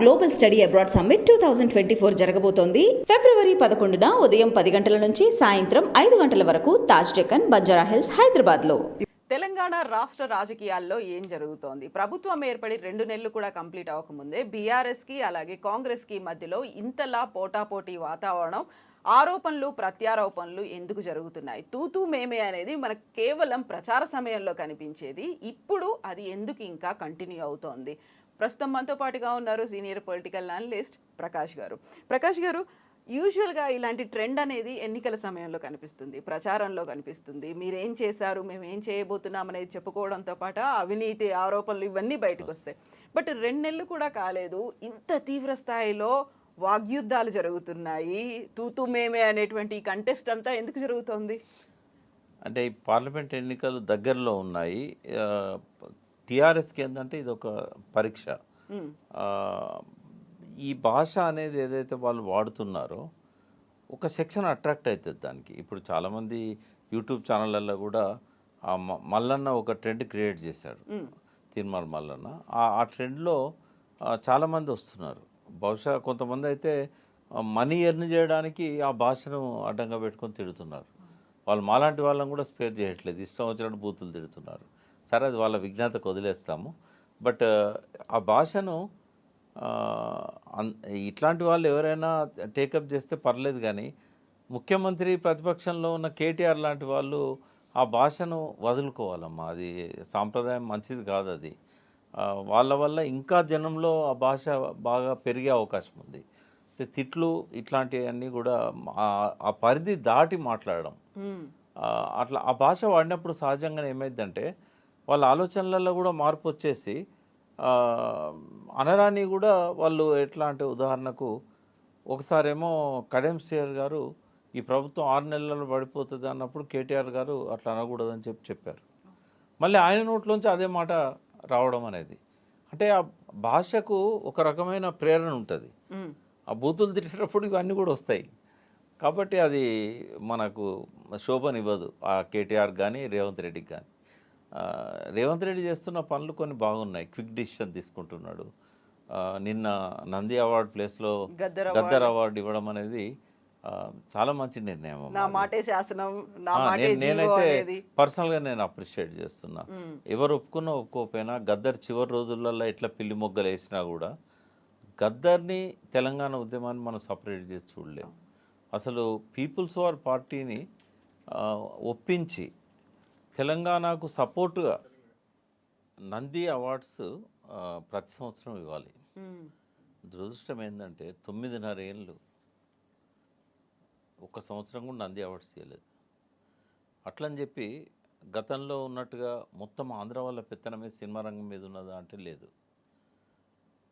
Global study abroad summit two thousand twenty four జరగబోతోంది. ఫిబ్రవరి పదకొండున ఉదయం పది గంటల నుంచి సాయంత్రం ఐదు గంటల వరకు తాజ్ డెక్కన్ బంజారా హిల్స్ హైదరాబాద్లో తెలంగాణ రాష్ట్ర రాజకీయాల్లో ఏం జరుగుతోంది? ప్రభుత్వం ఏర్పడి రెండు నెలలు కూడా కంప్లీట్ అవ్వకముందే బీఆర్ఎస్కి అలాగే కాంగ్రెస్కి మధ్యలో ఇంతలా పోటాపోటీ వాతావరణం ఆరోపణలు ప్రత్యారోపణలు ఎందుకు జరుగుతున్నాయి? తూతూ మేమే అనేది మనకు కేవలం ప్రచార సమయంలో కనిపించేది. ఇప్పుడు అది ఎందుకు ఇంకా కంటిన్యూ అవుతోంది? ప్రస్తుతం మనతో పాటుగా ఉన్నారు సీనియర్ పొలిటికల్ అనలిస్ట్ ప్రకాష్ గారు. ప్రకాష్ గారు యూజువల్గా ఇలాంటి ట్రెండ్ అనేది ఎన్నికల సమయంలో కనిపిస్తుంది ప్రచారంలో కనిపిస్తుంది. మీరేం చేశారు మేము ఏం చేయబోతున్నాం అనేది చెప్పుకోవడంతో పాటు అవినీతి ఆరోపణలు ఇవన్నీ బయటకు వస్తాయి బట్ రెండు నెలలు కూడా కాలేదు ఇంత తీవ్ర స్థాయిలో వాగ్యుద్ధాలు జరుగుతున్నాయి. తూతూ మేమే అనేటువంటి కంటెస్ట్ అంతా ఎందుకు జరుగుతోంది? అంటే ఈ పార్లమెంట్ ఎన్నికలు దగ్గరలో ఉన్నాయి. టీఆర్ఎస్కి ఏంటంటే ఇది ఒక పరీక్ష ఈ భాష అనేది ఏదైతే వాళ్ళు వాడుతున్నారో ఒక సెక్షన్ అట్రాక్ట్ అవుతుంది దానికి. ఇప్పుడు చాలామంది యూట్యూబ్ ఛానళ్ళల్లో కూడా ఆ మల్లన్న ఒక ట్రెండ్ క్రియేట్ చేశాడు. మ్మ్. తీర్మార్ మల్లన్న. ఆ ఆ ట్రెండ్లో చాలామంది వస్తున్నారు. బహుశా కొంతమంది అయితే మనీ ఎర్న్ చేయడానికి ఆ భాషను అడ్డంగా పెట్టుకొని తిడుతున్నారు. వాళ్ళు మాలాంటి వాళ్ళని కూడా స్పేర్ చేయట్లేదు. ఇష్టం వచ్చినట్టు బూతులు తిడుతున్నారు. సరే అది వాళ్ళ విజ్ఞాతకు వదిలేస్తాము. బట్ ఆ భాషను ఇట్లాంటి వాళ్ళు ఎవరైనా టేకప్ చేస్తే పర్లేదు కానీ ముఖ్యమంత్రి ప్రతిపక్షంలో ఉన్న కేటీఆర్ లాంటి వాళ్ళు ఆ భాషను వదులుకోవాలమ్మా. అది సాంప్రదాయం మంచిది కాదు అది. వాళ్ళ వల్ల ఇంకా జనంలో ఆ భాష బాగా పెరిగే అవకాశం ఉంది. తిట్లు ఇట్లాంటివన్నీ కూడా ఆ- పరిధి దాటి మాట్లాడడం. అట్లా ఆ భాష వాడినప్పుడు సహజంగానే ఏమైందంటే వాళ్ళ ఆలోచనలలో కూడా మార్పు వచ్చేసి అనరాని కూడా వాళ్ళు ఎట్లా అంటే ఉదాహరణకు ఒకసారేమో కడెం శ్రేయర్ గారు ఈ ప్రభుత్వం ఆరు నెలల్లో పడిపోతుంది అన్నప్పుడు కేటీఆర్ గారు అట్లా అనకూడదని చెప్పి చెప్పారు. మళ్ళీ ఆయన నోట్లోంచి అదే మాట రావడం అనేది. అంటే ఆ భాషకు ఒక రకమైన ప్రేరణ ఉంటుంది. ఆ బూతులు తిట్టేటప్పుడు ఇవన్నీ కూడా వస్తాయి. కాబట్టి అది మనకు శోభనివ్వదు ఆ కేటీఆర్ కానీ రేవంత్ రెడ్డికి కానీ రేవంత్ రెడ్డి చేస్తున్న పనులు కొన్ని బాగున్నాయి. క్విక్ డిసిషన్ తీసుకుంటున్నాడు. నిన్న నంది అవార్డ్ ప్లేస్లో గద్దర్ గద్దర్ అవార్డు ఇవ్వడం అనేది చాలా మంచి నిర్ణయం. అమ్మా నా అది. మాటే శాసనం నా ఆ, మాటే నేను- జీవో నేనైతే పర్సనల్గా నేను అప్రిషియేట్ చేస్తున్నా. ఎవరు ఒప్పుకున్నా ఒప్పుకోకపోయినా గద్దర్ చివరి రోజులలో ఎట్లా పిల్లి మొగ్గలు వేసినా కూడా గద్దర్ని తెలంగాణ ఉద్యమాన్ని మనం సపరేట్ చేసి చూడలేము అసలు పీపుల్స్ వార్ పార్టీని ఒప్పించి తెలంగాణకు సపోర్టుగా నంది అవార్డ్స్ ప్రతి సంవత్సరం ఇవ్వాలి. దురదృష్టం ఏంటంటే తొమ్మిదిన్నర ఏళ్ళు ఒక సంవత్సరం కూడా నంది అవార్డ్స్ ఇవ్వలేదు అట్లని చెప్పి గతంలో ఉన్నట్టుగా మొత్తం ఆంధ్ర వాళ్ళ పెత్తనమే సినిమా రంగం మీద ఉన్నదా అంటే లేదు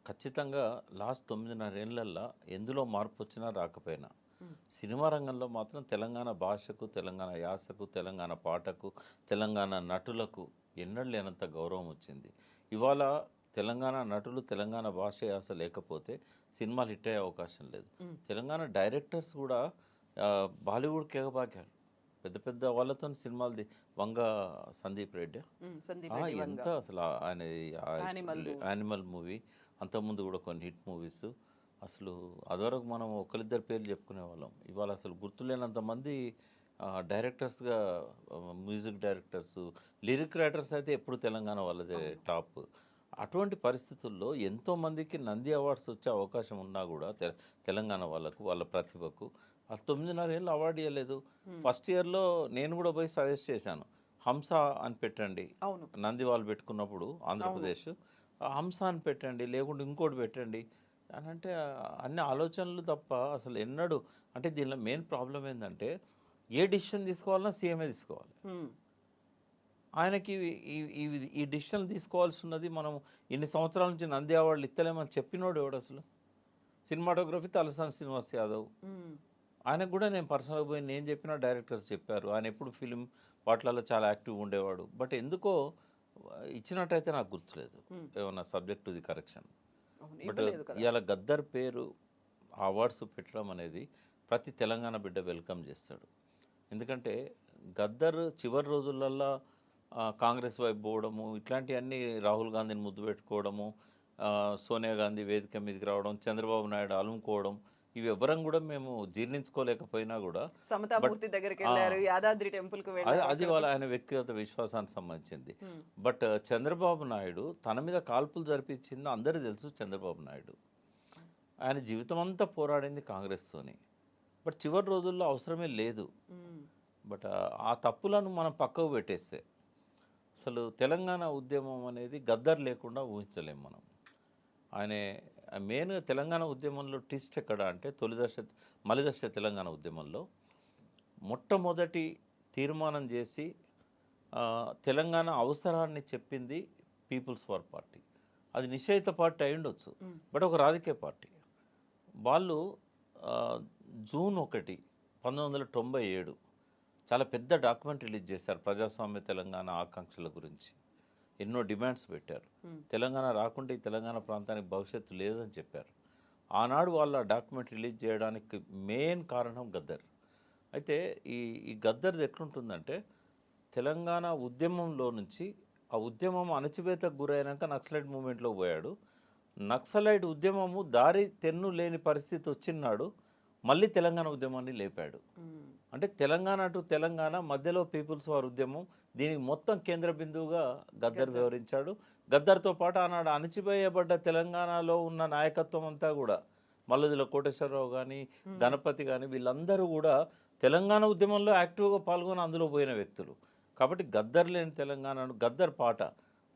ఖచ్చితంగా లాస్ట్ తొమ్మిదిన్నర ఏళ్ళల్లో ఎందులో మార్పు వచ్చినా రాకపోయినా. సినిమా రంగంలో మాత్రం తెలంగాణ భాషకు తెలంగాణ యాసకు తెలంగాణ పాటకు తెలంగాణ నటులకు ఎన్నడూ లేనంత గౌరవం వచ్చింది ఇవాళ తెలంగాణ నటులు తెలంగాణ భాష యాస లేకపోతే సినిమాలు హిట్ అయ్యే అవకాశం లేదు. తెలంగాణ డైరెక్టర్స్ కూడా ఆ, బాలీవుడ్కి ఎగబాకారు పెద్ద పెద్ద వాళ్ళతో సినిమాలు వంగ సందీప్ రెడ్డి ఎంత. అసలు ఆయన. యానిమల్ మూవీ అంతకుముందు కూడా కొన్ని హిట్ మూవీస్ అసలు అదివరకు మనం ఒకరిద్దరు పేర్లు చెప్పుకునే వాళ్ళం. ఇవాళ అసలు గుర్తులేనంత మంది డైరెక్టర్స్గా మ్యూజిక్ డైరెక్టర్స్ లిరిక్ రైటర్స్ అయితే ఎప్పుడు తెలంగాణ వాళ్ళదే టాప్. అటువంటి పరిస్థితుల్లో ఎంతో మందికి నంది అవార్డ్స్ వచ్చే అవకాశం ఉన్నా కూడా తెలంగాణ వాళ్ళకు వాళ్ళ ప్రతిభకు ఆ తొమ్మిదిన్నర ఏళ్ళు అవార్డు ఇవ్వలేదు. ఫస్ట్ ఇయర్లో నేను కూడా పోయి సజెస్ట్ చేశాను. హంస అని పెట్టండి. అవును. నంది వాళ్ళు పెట్టుకున్నప్పుడు ఆంధ్రప్రదేశ్. హంస అని పెట్టండి లేకుంటే ఇంకోటి పెట్టండి. అని అంటే అన్ని ఆలోచనలు తప్ప అసలు ఎన్నడూ అంటే దీనిలో మెయిన్ ప్రాబ్లం ఏంటంటే ఏ డిసిషన్ తీసుకోవాలన్నా సీఎంఏ తీసుకోవాలి. ఆయనకి ఈ- డిసిషన్ తీసుకోవాల్సి ఉన్నది మనం ఇన్ని సంవత్సరాల నుంచి నంది అవార్డులు ఇస్తలేమని చెప్పినోడు ఎవడు అసలు? సినిమాటోగ్రఫీ తలసాని శ్రీనివాస్ యాదవ్. ఆయనకు కూడా నేను పర్సనల్గా పోయి నేను చెప్పిన డైరెక్టర్స్ చెప్పారు. ఆయన ఎప్పుడు ఫిలిం వాటిలలో చాలా యాక్టివ్ ఉండేవాడు. బట్ ఎందుకో ఇచ్చినట్టయితే నాకు గుర్తులేదు. ఏమన్నా సబ్జెక్ట్ ది కరెక్షన్. బట్. ఇవాళ గద్దర్ పేరు అవార్డ్స్ పెట్టడం అనేది ప్రతి తెలంగాణ బిడ్డ వెల్కమ్ చేస్తాడు ఎందుకంటే గద్దర్ చివరి రోజులల్లో కాంగ్రెస్ వైపు పోవడము ఇట్లాంటివన్నీ రాహుల్ గాంధీని ముద్దు పెట్టుకోవడము సోనియా గాంధీ వేదిక మీదకి రావడం చంద్రబాబు నాయుడు అలుముకోవడం ఇవి ఎవరం కూడా మేము జీర్ణించుకోలేకపోయినా కూడా సమతామూర్తి దగ్గరికి వెళ్ళారు యాదాద్రి టెంపుల్కు అది వెళ్ళారు అది వాళ్ళ ఆయన వ్యక్తిగత విశ్వాసానికి సంబంధించింది. బట్ చంద్రబాబు నాయుడు తన మీద కాల్పులు జరిపించింది అందరికీ తెలుసు చంద్రబాబు నాయుడు. ఆయన జీవితం అంతా పోరాడింది కాంగ్రెస్తోని. బట్ చివరి రోజుల్లో అవసరమే లేదు. బట్ ఆ- ఆ తప్పులను మనం పక్కకు పెట్టేస్తే అసలు తెలంగాణ ఉద్యమం అనేది గద్దర్ లేకుండా ఊహించలేం మనం. ఆయన మెయిన్గా తెలంగాణ ఉద్యమంలో ట్విస్ట్ ఎక్కడ అంటే తొలిదశ మలిదశ తెలంగాణ ఉద్యమంలో మొట్టమొదటి తీర్మానం చేసి తెలంగాణ అవసరాన్ని చెప్పింది పీపుల్స్ వార్ పార్టీ. అది నిషేధిత పార్టీ అయి ఉండొచ్చు బట్ ఒక రాజకీయ పార్టీ. వాళ్ళు జూన్ ఒకటి పంతొమ్మిది వందల తొంభై ఏడు చాలా పెద్ద డాక్యుమెంట్ రిలీజ్ చేశారు ప్రజాస్వామ్య తెలంగాణ ఆకాంక్షల గురించి. ఎన్నో డిమాండ్స్ పెట్టారు. తెలంగాణ రాకుంటే ఈ తెలంగాణ ప్రాంతానికి భవిష్యత్తు లేదని చెప్పారు. ఆనాడు వాళ్ళ డాక్యుమెంట్ రిలీజ్ చేయడానికి మెయిన్ కారణం గద్దర్. అయితే ఈ ఈ గద్దర్ది ఎట్లుంటుందంటే తెలంగాణ ఉద్యమంలో నుంచి ఆ ఉద్యమం అణచివేతకు గురైనాక నక్సలైట్ మూమెంట్లో పోయాడు. నక్సలైట్ ఉద్యమము దారి తెన్ను లేని పరిస్థితి వచ్చినాడు మళ్ళీ తెలంగాణ ఉద్యమాన్ని లేపాడు. అంటే తెలంగాణ టు తెలంగాణ మధ్యలో పీపుల్స్ వార్ ఉద్యమం దీనికి మొత్తం కేంద్ర బిందువుగా గద్దర్ వివరించాడు. గద్దర్తో పాటు ఆనాడు అణచివేయబడ్డ తెలంగాణలో ఉన్న నాయకత్వం అంతా కూడా మల్లదుల కోటేశ్వరరావు కానీ గణపతి కానీ వీళ్ళందరూ కూడా తెలంగాణ ఉద్యమంలో యాక్టివ్గా పాల్గొని అందులో పోయిన వ్యక్తులు. కాబట్టి గద్దర్ లేని తెలంగాణను గద్దర్ పాట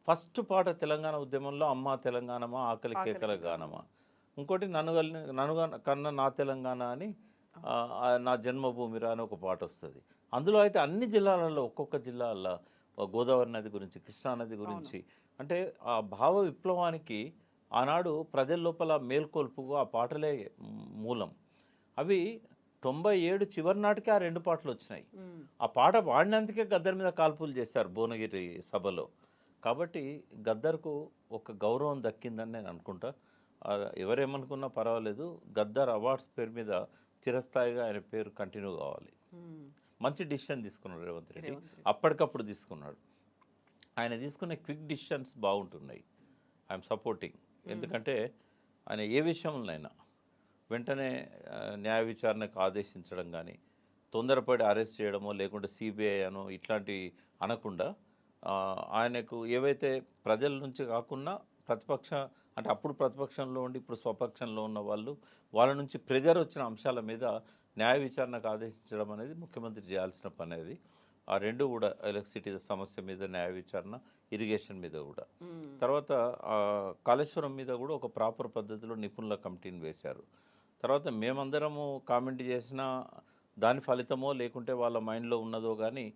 ఫస్ట్ పాట తెలంగాణ ఉద్యమంలో అమ్మ తెలంగాణమా ఆకలి కేకల గానమా. ఇంకోటి నన్ను గన్న- కన్న నా తెలంగాణ అని నా జన్మభూమిరా అని ఒక పాట వస్తుంది. అందులో అయితే అన్ని జిల్లాలలో ఒక్కొక్క జిల్లాల్లో గోదావరి నది గురించి కృష్ణా నది గురించి అంటే ఆ భావ విప్లవానికి ఆనాడు ప్రజల లోపల మేల్కొల్పుగా ఆ పాటలే మూలం. అవి తొంభై ఏడు చివరి నాటికి ఆ రెండు పాటలు వచ్చినాయి. ఆ పాట పాడినందుకే గద్దర్ మీద కాల్పులు చేశారు భువనగిరి సభలో. కాబట్టి గద్దర్కు ఒక గౌరవం దక్కిందని నేను అనుకుంటా. ఎవరేమనుకున్నా పర్వాలేదు గద్దర్ అవార్డ్స్ పేరు మీద చిరస్థాయిగా ఆయన పేరు కంటిన్యూ కావాలి. మంచి డిసిషన్ తీసుకున్నాడు రేవంత్ రెడ్డి. అప్పటికప్పుడు తీసుకున్నాడు. ఆయన తీసుకునే క్విక్ డిసిషన్స్ బాగుంటున్నాయి. I am supporting. ఎందుకంటే ఆయన ఏ విషయంలోనైనా వెంటనే న్యాయ విచారణకు ఆదేశించడం కానీ తొందరపడి అరెస్ట్ చేయడమో లేకుంటే సిబిఐ అనో ఇట్లాంటి అనకుండా ఆయనకు ఏవైతే ప్రజల నుంచి కాకుండా ప్రతిపక్ష అంటే అప్పుడు ప్రతిపక్షంలో ఉండి ఇప్పుడు స్వపక్షంలో ఉన్న వాళ్ళు వాళ్ళ నుంచి ప్రెజర్ వచ్చిన అంశాల మీద న్యాయ విచారణకు ఆదేశించడం అనేది ముఖ్యమంత్రి చేయాల్సిన పని అది. ఆ రెండు కూడా ఎలక్ట్రిసిటీ సమస్య మీద న్యాయ విచారణ ఇరిగేషన్ మీద కూడా. తర్వాత కాళేశ్వరం మీద కూడా ఒక ప్రాపర్ పద్ధతిలో నిపుణుల కమిటీని వేశారు. తర్వాత మేమందరము కామెంట్ చేసిన దాని ఫలితమో లేకుంటే వాళ్ళ మైండ్లో ఉన్నదో కానీ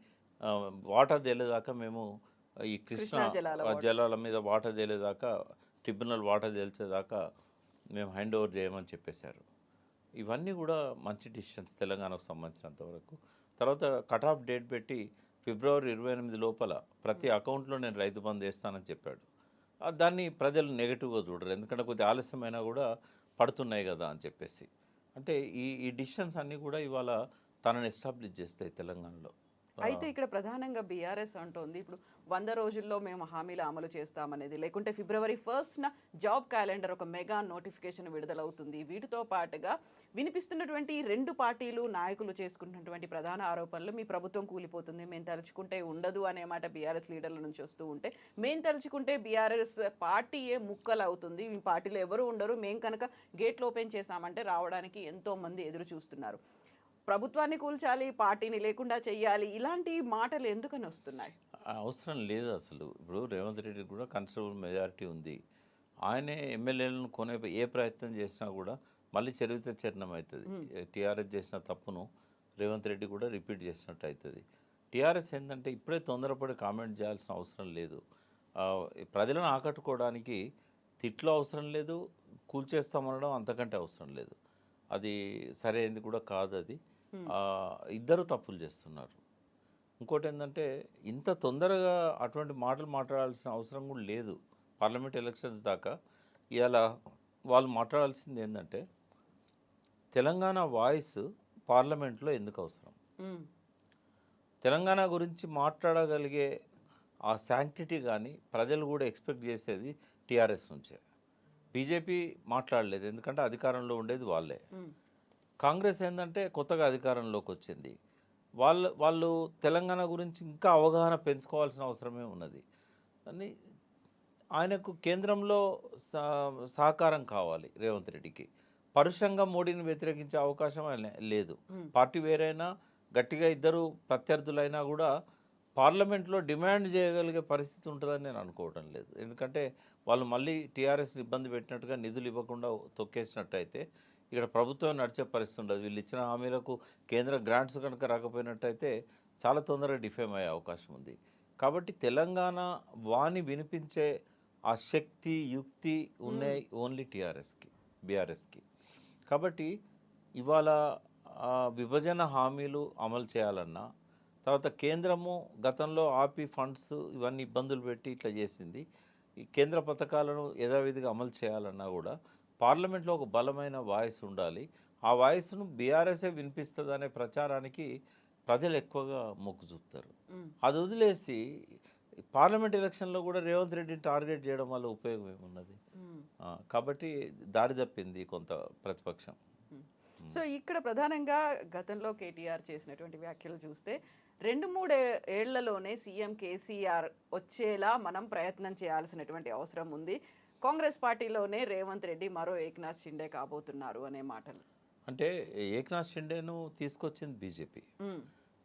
వాటర్ తేలేదాకా మేము ఈ కృష్ణ జలాల మీద వాటర్ తేలేదాకా ట్రిబ్యునల్ వాటర్ తేల్చేదాకా మేము హ్యాండ్ ఓవర్ చేయమని చెప్పేశారు. ఇవన్నీ కూడా మంచి డిసిషన్స్ తెలంగాణకు సంబంధించినంత వరకు. తర్వాత కట్ ఆఫ్ డేట్ పెట్టి ఫిబ్రవరి ఇరవై ఎనిమిది లోపల ప్రతి అకౌంట్లో నేను రైతు బంధు వేస్తానని చెప్పాడు. దాన్ని ప్రజలు నెగిటివ్గా చూడరు. ఎందుకంటే కొద్దిగా ఆలస్యమైనా కూడా పడుతున్నాయి కదా అని చెప్పేసి. అంటే ఈ ఈ డిసిషన్స్ అన్నీ కూడా ఇవాళ తనని ఎస్టాబ్లిష్ చేస్తాయి తెలంగాణలో. అయితే ఇక్కడ ప్రధానంగా బీఆర్ఎస్ అంటోంది. ఇప్పుడు వంద రోజుల్లో మేము హామీలు అమలు చేస్తామనేది. లేకుంటే ఫిబ్రవరి ఫస్ట్న జాబ్ క్యాలెండర్ ఒక మెగా నోటిఫికేషన్ విడుదలవుతుంది. వీటితో పాటుగా వినిపిస్తున్నటువంటి రెండు పార్టీలు నాయకులు చేసుకున్నటువంటి ప్రధాన ఆరోపణలు మీ ప్రభుత్వం కూలిపోతుంది. మేము తలుచుకుంటే ఉండదు అనే మాట బీఆర్ఎస్ లీడర్ల నుంచి వస్తూ ఉంటే మేము తలుచుకుంటే బీఆర్ఎస్ పార్టీయే ముక్కలు అవుతుంది పార్టీలో ఎవరు ఉండరు. మేము కనుక గేట్లు ఓపెన్ చేశామంటే రావడానికి ఎంతోమంది ఎదురు చూస్తున్నారు. ప్రభుత్వాన్ని కూల్చాలి పార్టీని లేకుండా చెయ్యాలి ఇలాంటి మాటలు ఎందుకని వస్తున్నాయి? అవసరం లేదు అసలు. ఇప్పుడు రేవంత్ రెడ్డి కూడా కన్సిడరబుల్ మెజారిటీ ఉంది. ఆయనే ఎమ్మెల్యేలను కొనే ఏ ప్రయత్నం చేసినా కూడా మళ్ళీ చరిత్ర చరణం అవుతుంది టీఆర్ఎస్ చేసిన తప్పును రేవంత్ రెడ్డి కూడా రిపీట్ చేసినట్టు అవుతుంది టీఆర్ఎస్ ఏంటంటే ఇప్పుడే తొందరపడి కామెంట్ చేయాల్సిన అవసరం లేదు. ప్రజలను ఆకట్టుకోవడానికి తిట్లు అవసరం లేదు కూల్చేస్తామనడం అంతకంటే అవసరం లేదు. అది సరైనది కూడా కాదు అది. ఇద్దరు తప్పులు చేస్తున్నారు. ఇంకోటి ఏంటంటే ఇంత తొందరగా అటువంటి మాటలు మాట్లాడాల్సిన అవసరం కూడా లేదు. పార్లమెంట్ ఎలక్షన్స్ దాకా. ఇవాళ వాళ్ళు మాట్లాడాల్సింది ఏంటంటే తెలంగాణ వాయిస్ పార్లమెంట్లో ఎందుకు అవసరం? తెలంగాణ గురించి మాట్లాడగలిగే ఆ శాంక్టిటీ కానీ ప్రజలు కూడా ఎక్స్పెక్ట్ చేసేది టీఆర్ఎస్ నుంచే. బీజేపీ మాట్లాడలేదు. ఎందుకంటే అధికారంలో ఉండేది వాళ్ళే. కాంగ్రెస్ ఏంటంటే కొత్తగా అధికారంలోకి వచ్చింది. వాళ్ళు వాళ్ళు తెలంగాణ గురించి ఇంకా అవగాహన పెంచుకోవాల్సిన అవసరమే ఉన్నది. అని ఆయనకు కేంద్రంలో సహ- సహకారం కావాలి రేవంత్ రెడ్డికి. పరుషంగా మోడీని వ్యతిరేకించే అవకాశం ఆయన లేదు. పార్టీ వేరైనా గట్టిగా ఇద్దరు ప్రత్యర్థులైనా కూడా పార్లమెంట్లో డిమాండ్ చేయగలిగే పరిస్థితి ఉంటుందని నేను అనుకోవడం లేదు. ఎందుకంటే వాళ్ళు మళ్ళీ టీఆర్ఎస్ని ఇబ్బంది పెట్టినట్టుగా నిధులు ఇవ్వకుండా తొక్కేసినట్టయితే ఇక్కడ ప్రభుత్వం నడిచే పరిస్థితి ఉండదు. వీళ్ళు ఇచ్చిన హామీలకు కేంద్ర గ్రాంట్స్ కనుక రాకపోయినట్టయితే చాలా తొందరగా డిఫేమ్ అయ్యే అవకాశం ఉంది. కాబట్టి తెలంగాణ వాణి వినిపించే ఆ శక్తి యుక్తి ఉన్నాయి ఓన్లీ టీఆర్ఎస్కి బీఆర్ఎస్కి. కాబట్టి ఇవాళ విభజన హామీలు అమలు చేయాలన్నా తర్వాత కేంద్రము గతంలో ఆపి ఫండ్స్ ఇవన్నీ ఇబ్బందులు పెట్టి ఇట్లా చేసింది. ఈ కేంద్ర పథకాలను యథావిధిగా అమలు చేయాలన్నా కూడా పార్లమెంట్లో ఒక బలమైన వాయిస్ ఉండాలి. ఆ వాయిస్ను బీఆర్ఎస్ఏ వినిపిస్తుంది అనే ప్రచారానికి ప్రజలు ఎక్కువగా మొగ్గు చూపుతారు. అది వదిలేసి పార్లమెంట్ ఎలక్షన్లో కూడా రేవంత్ రెడ్డిని టార్గెట్ చేయడం వల్ల ఉపయోగం ఏమున్నది? కాబట్టి దారి తప్పింది కొంత ప్రతిపక్షం. సో ఇక్కడ ప్రధానంగా గతంలో కేటీఆర్ చేసినటువంటి వ్యాఖ్యలు చూస్తే రెండు మూడు ఏళ్ళలోనే సీఎం కేసీఆర్ వచ్చేలా మనం ప్రయత్నం చేయాల్సినటువంటి అవసరం ఉంది. కాంగ్రెస్ పార్టీలోనే రేవంత్ రెడ్డి మరో ఏక్నాథ్ షిండే కాబోతున్నారు అనే మాటలు. అంటే ఏక్నాథ్ షిండేను తీసుకొచ్చింది బీజేపీ.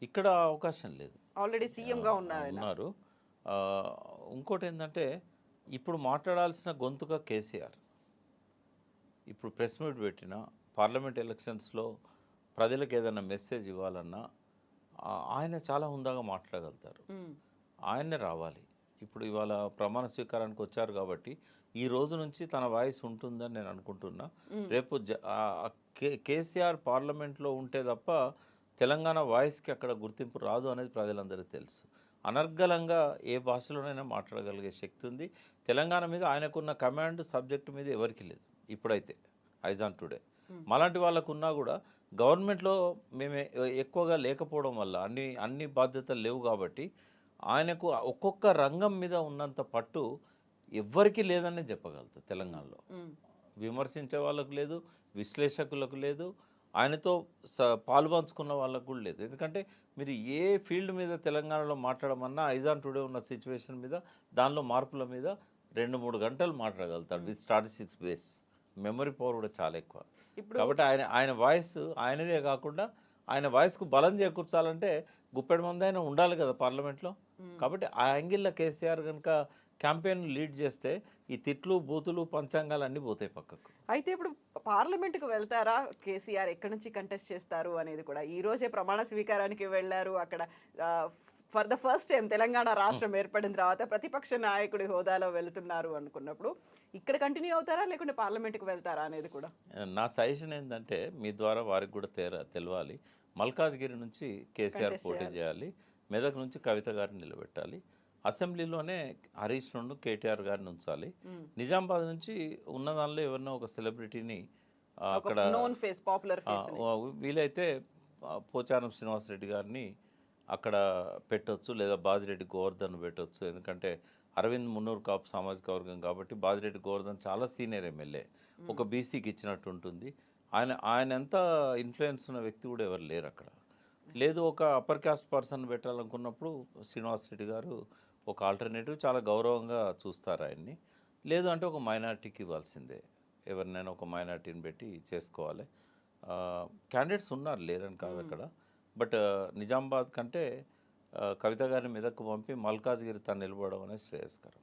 ఇక్కడ అవకాశం లేదు. ఆల్రెడీ సీఎంగా ఉన్నారు ఆయన. ఉన్నారు. ఇంకోటి ఏంటంటే ఇప్పుడు మాట్లాడాల్సిన గొంతుక కేసీఆర్. ఇప్పుడు ప్రెస్ మీట్ పెట్టిన పార్లమెంట్ ఎలక్షన్స్లో ప్రజలకు ఏదైనా మెసేజ్ ఇవ్వాలన్నా ఆయన చాలా హుందాగా మాట్లాడగలుగుతారు. ఉమ్. ఆయన్నే రావాలి. ఇప్పుడు ఇవాళ ప్రమాణ స్వీకారానికి వచ్చారు కాబట్టి ఈ రోజు నుంచి తన వాయిస్ ఉంటుందని నేను అనుకుంటున్నా. రేపు కేసీఆర్ పార్లమెంట్లో ఉంటే తప్ప తెలంగాణ వాయిస్కి అక్కడ గుర్తింపు రాదు అనేది ప్రజలందరికీ తెలుసు. అనర్గళంగా ఏ భాషలోనైనా మాట్లాడగలిగే శక్తి ఉంది. తెలంగాణ మీద ఆయనకున్న కమాండ్ సబ్జెక్ట్ మీద ఎవరికి లేదు. ఇప్పుడైతే ఐజాన్ టుడే మాలాంటి వాళ్ళకు ఉన్నా కూడా గవర్నమెంట్లో మేము ఎక్కువగా లేకపోవడం వల్ల అన్ని అన్ని బాధ్యతలు లేవు కాబట్టి ఆయనకు ఒక్కొక్క రంగం మీద ఉన్నంత పట్టు ఎవ్వరికీ లేదనే చెప్పగలుగుతా తెలంగాణలో. విమర్శించే వాళ్ళకు లేదు విశ్లేషకులకు లేదు ఆయనతో స పాలుపంచుకున్న వాళ్ళకు కూడా లేదు. ఎందుకంటే మీరు ఏ ఫీల్డ్ మీద తెలంగాణలో మాట్లాడమన్నా ఐజాన్ టుడే ఉన్న సిచ్యువేషన్ మీద దానిలో మార్పుల మీద రెండు మూడు గంటలు మాట్లాడగలుగుతాడు with statistics base. Memory power కూడా చాలా ఎక్కువ. ఇప్పుడు- కాబట్టి ఆయన ఆయన వాయిస్ ఆయనదే కాకుండా ఆయన వాయిస్కు బలం చేకూర్చాలంటే గుప్పెడు మంది అయినా ఉండాలి కదా పార్లమెంట్లో. కాబట్టి ఆ యాంగిల్లో కేసీఆర్ కనుక క్యాంపెయిన్ లీడ్ చేస్తే ఈ తిట్లు బూతులు పంచాంగాలు అన్నీ పోతాయి పక్కకు. అయితే ఇప్పుడు పార్లమెంట్కి వెళ్తారా? కేసీఆర్ ఎక్కడి నుంచి కంటెస్ట్ చేస్తారు అనేది కూడా. ఈ రోజే ప్రమాణ స్వీకారానికి వెళ్ళారు. అక్కడ for the first time Telangana రాష్ట్రం ఏర్పడిన తర్వాత ప్రతిపక్ష నాయకుడి హోదాలో వెళ్తున్నారు అనుకున్నప్పుడు ఇక్కడ కంటిన్యూ అవుతారా? లేకుంటే పార్లమెంట్కి వెళ్తారా అనేది కూడా? నా సజెషన్ ఏంటంటే మీ ద్వారా వారికి కూడా తేర తెలవాలి. మల్కాజ్గిరి నుంచి కేసీఆర్ పోటీ చేయాలి. మెదక్ నుంచి కవిత గారిని నిలబెట్టాలి. అసెంబ్లీలోనే హరీష్ నుండి కేటీఆర్ గారిని ఉంచాలి. నిజామాబాద్ నుంచి ఉన్న దానిలో ఎవరినో ఒక సెలబ్రిటీని అక్కడ వీలైతే పోచారం శ్రీనివాసరెడ్డి గారిని అక్కడ పెట్టొచ్చు లేదా బాజిరెడ్డి గోవర్ధన్ పెట్టొచ్చు. ఎందుకంటే అరవింద్ మున్నూరు కాపు సామాజిక వర్గం కాబట్టి బాజిరెడ్డి గోవర్ధన్ చాలా సీనియర్ ఎమ్మెల్యే. ఒక బీసీకి ఇచ్చినట్టు ఉంటుంది. ఆయన ఆయన ఎంత ఇన్ఫ్లుయెన్స్ ఉన్న వ్యక్తి కూడా ఎవరు లేరు అక్కడ. లేదు ఒక అప్పర్ కాస్ట్ పర్సన్ పెట్టాలనుకున్నప్పుడు శ్రీనివాస్ రెడ్డి గారు ఒక ఆల్టర్నేటివ్ చాలా గౌరవంగా చూస్తారు ఆయన్ని. లేదు అంటే ఒక మైనార్టీకి ఇవ్వాల్సిందే. ఎవరినైనా ఒక మైనార్టీని పెట్టి చేసుకోవాలి. క్యాండిడేట్స్ ఉన్నారు లేరని కాదు అక్కడ. బట్ నిజామాబాద్ కంటే కవిత గారిని మెదక్కు పంపి మల్కాజ్గిరి తను నిలబడడం అనేది శ్రేయస్కరం.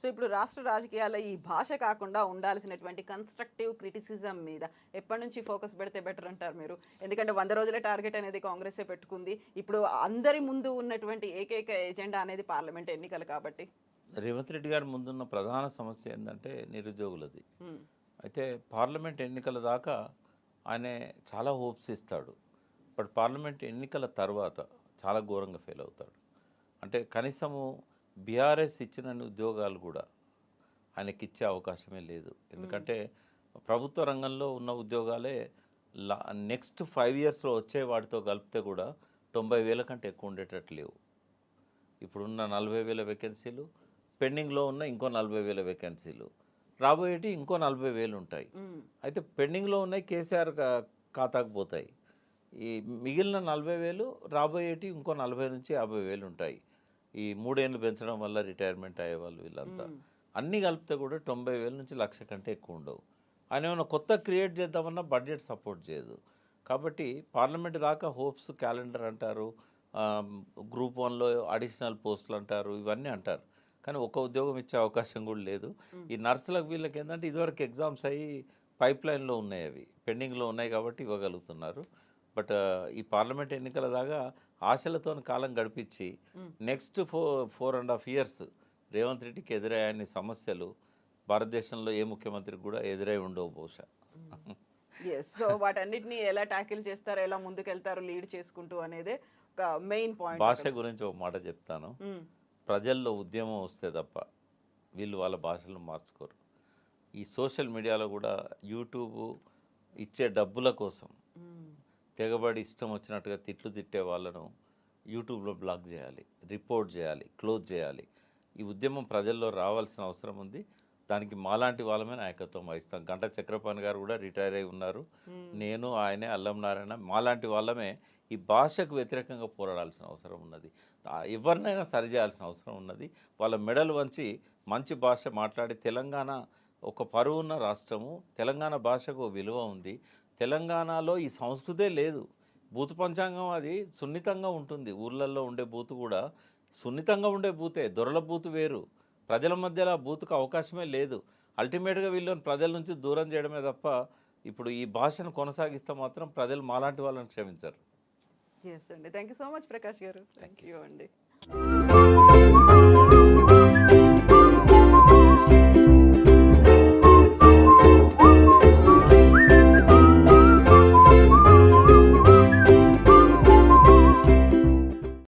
సో ఇప్పుడు రాష్ట్ర రాజకీయాల్లో ఈ భాష కాకుండా ఉండాల్సినటువంటి కన్స్ట్రక్టివ్ క్రిటిసిజం మీద ఎప్పటి నుంచి ఫోకస్ పెడితే బెటర్ అంటారు మీరు? ఎందుకంటే వంద రోజుల టార్గెట్ అనేది కాంగ్రెసే పెట్టుకుంది. ఇప్పుడు అందరి ముందు ఉన్నటువంటి ఏకైక ఎజెండా అనేది పార్లమెంట్ ఎన్నికలు కాబట్టి. రేవంత్ రెడ్డి గారి ముందున్న ప్రధాన సమస్య ఏంటంటే నిరుద్యోగులది. అయితే పార్లమెంట్ ఎన్నికల దాకా ఆయన చాలా హోప్స్ ఇస్తాడు. బట్ పార్లమెంట్ ఎన్నికల తర్వాత చాలా ఘోరంగా ఫెయిల్ అవుతాడు. అంటే కనీసము బీఆర్ఎస్ ఇచ్చిన ఉద్యోగాలు కూడా ఆయనకి ఇచ్చే అవకాశమే లేదు. ఎందుకంటే ప్రభుత్వ రంగంలో ఉన్న ఉద్యోగాలే లా నెక్స్ట్ ఫైవ్ ఇయర్స్లో వచ్చే వాటితో కలిపితే కూడా తొంభై వేల కంటే ఎక్కువ ఉండేటట్టు లేవు. ఇప్పుడున్న నలభై వేల వేకెన్సీలు పెండింగ్లో ఉన్న ఇంకో నలభై వేల వేకెన్సీలు రాబోయేటి ఇంకో నలభై వేలు ఉంటాయి. అయితే పెండింగ్లో ఉన్నాయి కేసీఆర్ ఖాతాకు పోతాయి. ఈ మిగిలిన నలభై వేలు రాబోయేటి ఇంకో నలభై నుంచి యాభై వేలు ఉంటాయి. ఈ మూడేళ్ళు పెంచడం వల్ల రిటైర్మెంట్ అయ్యే వాళ్ళు వీళ్ళంతా. అన్నీ కలిపితే కూడా తొంభై వేల నుంచి లక్ష కంటే ఎక్కువ ఉండవు. ఆయన ఏమైనా కొత్త క్రియేట్ చేద్దామన్నా బడ్జెట్ సపోర్ట్ చేయదు. కాబట్టి పార్లమెంట్ దాకా హోప్స్ క్యాలెండర్ అంటారు గ్రూప్ వన్లో అడిషనల్ పోస్టులు అంటారు ఇవన్నీ అంటారు. కానీ ఒక ఉద్యోగం ఇచ్చే అవకాశం కూడా లేదు. ఈ నర్సులకు వీళ్ళకి ఏంటంటే ఇదివరకు ఎగ్జామ్స్ అయ్యి పైప్ లైన్లో ఉన్నాయి అవి పెండింగ్లో ఉన్నాయి కాబట్టి ఇవ్వగలుగుతున్నారు. బట్ ఈ పార్లమెంట్ ఎన్నికల దాకా ఆశలతో కాలం గడిపించి next four four and half years Revanth రెడ్డికి ఎదురయ్యని సమస్యలు భారతదేశంలో ఏ ముఖ్యమంత్రికి కూడా ఎదురై ఉండవు బహుశా. సో వాటన్నిటిని ఎలా ట్యాకిల్ చేస్తారు ఎలా ముందుకెళ్తారు లీడ్ చేసుకుంటూ అనేదే ఒక మెయిన్ పాయింట్ భాష గురించి ఒక మాట చెప్తాను. ప్రజల్లో ఉద్యమం వస్తే తప్ప వీళ్ళు వాళ్ళ భాషలను మార్చుకోరు. ఈ సోషల్ మీడియాలో కూడా యూట్యూబ్ ఇచ్చే డబ్బుల కోసం తెగబడి ఇష్టం వచ్చినట్టుగా తిట్లు తిట్టే వాళ్ళను యూట్యూబ్లో బ్లాక్ చేయాలి రిపోర్ట్ చేయాలి క్లోజ్ చేయాలి. ఈ ఉద్యమం ప్రజల్లో రావాల్సిన అవసరం ఉంది. దానికి మాలాంటి వాళ్ళమే నాయకత్వం వహిస్తాం. గంట చక్రపాణి గారు కూడా రిటైర్ అయి ఉన్నారు. నేను ఆయనే అల్లం నారాయణ మాలాంటి వాళ్ళమే ఈ భాషకు వ్యతిరేకంగా పోరాడాల్సిన అవసరం ఉన్నది. ఎవరినైనా సరిచేయాల్సిన అవసరం ఉన్నది. వాళ్ళ మెడలు వంచి మంచి భాష మాట్లాడి తెలంగాణ ఒక పరువున్న రాష్ట్రము తెలంగాణ భాషకు విలువ ఉంది. తెలంగాణలో ఈ సంస్కృతే లేదు. బూతు పంచాంగం అది సున్నితంగా ఉంటుంది. ఊర్లలో ఉండే బూతు కూడా సున్నితంగా ఉండే బూతే. దొరల బూతు వేరు. ప్రజల మధ్యలో బూతుకు అవకాశమే లేదు. అల్టిమేట్గా వీళ్ళని ప్రజల నుంచి దూరం చేయడమే తప్ప ఇప్పుడు ఈ భాషను కొనసాగిస్తే మాత్రం ప్రజలు మాలాంటి వాళ్ళని క్షమించరు. ఎస్ అండి. Thank you so much Prakash garu. Thank you అండి.